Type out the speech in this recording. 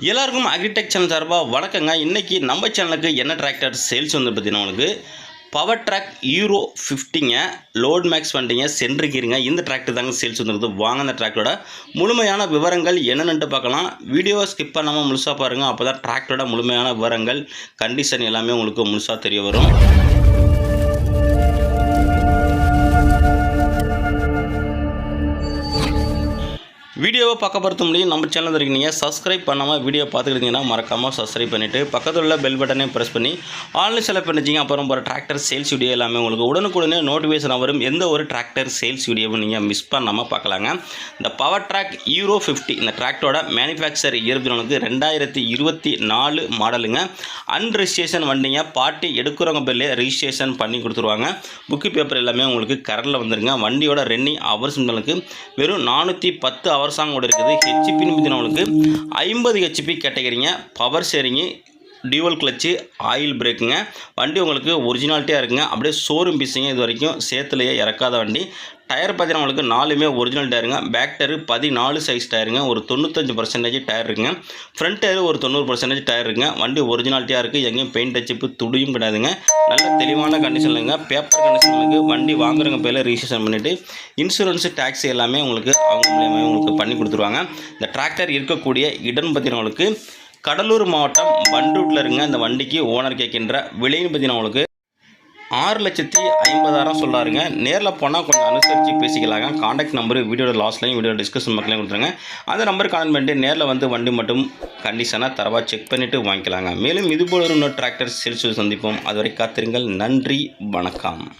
எல்லாருக்கும் agritech channel சார்பாக வணக்கங்க. இன்றைக்கி நம்ம சேனலுக்கு என்ன டிராக்டர் சேல்ஸ் வந்து பார்த்தீங்கன்னா உங்களுக்கு பவர் ட்ராக் யூரோ ஃபிஃப்டிங்க லோட் மேக்ஸ் வண்டிங்க சென்றிருக்கிறீங்க இந்த டிராக்டர் தாங்க சேல்ஸ் வந்துருக்குது வாங்க அந்த டிராக்டரோட முழுமையான விவரங்கள் என்னென்னு பார்க்கலாம். வீடியோவை ஸ்கிப் பண்ணாமல் முழுசாக பாருங்கள் அப்போ தான் டிராக்டரோட முழுமையான விவரங்கள் கண்டிஷன் எல்லாமே உங்களுக்கு முழுசாக தெரிய வரும். வீடியோவை பார்க்க பொறுத்த முடியும். நம்ம சேனல் இருக்கீங்க சப்ஸ்கிரைப் பண்ணாமல் வீடியோ பார்த்துக்கிட்டீங்கன்னா மறக்காமல் சப்ஸ்கிரைப் பண்ணிவிட்டு பக்கத்தில் உள்ள பெல் பட்டனை ப்ரெஸ் பண்ணி ஆன்லைன் செலக்ட் பண்ணிச்சிங்க அப்புறம் போகிற டிராக்டர் சேல்ஸ் வீடியோ எல்லாமே உங்களுக்கு உடனுக்குடனே நோட்டிஃபிகேஷன் வரும். எந்த ஒரு டிராக்டர் சேல்ஸ் வீடியோவும் நீங்கள் மிஸ் பண்ணாமல் பார்க்கலாங்க. இந்த பவர் ட்ராக் யூரோ ஃபிஃப்டி இந்த டிராக்டரோட மேனுஃபேக்சர் இயற்பினனுக்கு ரெண்டாயிரத்தி இருபத்தி நாலு மாடலுங்க அன்ரிஜிஸ்ட்ரேஷன் வண்டிங்க பார்ட்டி எடுக்கிறவங்க பேர்லேயே ரிஜிஸ்ட்ரேஷன் பண்ணி கொடுத்துருவாங்க. புக்கு பேப்பர் எல்லாமே உங்களுக்கு கரண்டில் வந்துருங்க. வண்டியோட ரெண்டிங் ஹவர்ஸ் உங்களுக்கு வெறும் நானூற்றி பத்து ஹவர்ஸாங்க கூட இருக்குது. ஹெச்பின்னு பார்த்தீங்கன்னா உங்களுக்கு ஐம்பது HP கேட்டகரிங்க. Power sharing dual clutch oil பிரேக்குங்க வண்டி உங்களுக்கு ஒரிஜினாலிட்டியாக இருக்குங்க. அப்படியே ஷோரூம் பீஸுங்க இது வரைக்கும் சேத்துலையே இறக்காத வண்டி. டயர் பார்த்தீங்கன்னா உங்களுக்கு நாலுமே ஒரிஜினல் டயருங்க பேக் டயரு பதினாலு சைஸ் டயருங்க ஒரு தொண்ணூத்தஞ்சு பர்சன்டேஜ் டயர் இருக்குங்க. ஃப்ரண்ட் டயர் ஒரு தொண்ணூறு பர்சன்டேஜ் டயர் இருக்குங்க. வண்டி ஒரிஜினாலிட்டியாக இருக்குது எங்கேயும் பெயிண்ட் அச்சிப்பு துடியும் கிடையாதுங்க. நல்ல தெளிவான கண்டிஷன்லங்க பேப்பர் கண்டிஷனுக்கு வண்டி வாங்குறவங்க பேரில் ரிஜிஸ்ட்ரேஷன் பண்ணிவிட்டு இன்சூரன்ஸு டேக்ஸ் எல்லாமே உங்களுக்கு அவங்க மூலியமாக உங்களுக்கு பண்ணி கொடுத்துருவாங்க. இந்த டிராக்டர் இருக்கக்கூடிய இடம் பார்த்தீங்கன்னா உங்களுக்கு கடலூர் மாவட்டம் பண்டூட்டில் இருங்க. இந்த வண்டிக்கு ஓனர் கேட்கின்ற விலைன்னு பார்த்தீங்கன்னா உங்களுக்கு ஆறு லட்சத்தி ஐம்பதாயிரம் சொல்லாருங்க. நேரில் போனால் கொஞ்சம் அனுசரித்து பேசிக்கலாங்க. காண்டாக்ட் நம்பர் வீடியோட லாஸ்ட்லையும் வீடியோ டிஸ்கஷன் மக்களையும் கொடுத்துருங்க. அந்த நம்பர் கால் பண்ணிட்டு நேரில் வந்து வண்டி மட்டும் கண்டிஷனாக தரவாக செக் பண்ணிவிட்டு வாங்கிக்கலாங்க. மேலும் இதுபோல் இன்னொரு டிராக்டர் சிரிச்சு சந்திப்போம். அதுவரை காத்திருங்கள். நன்றி. வணக்கம்.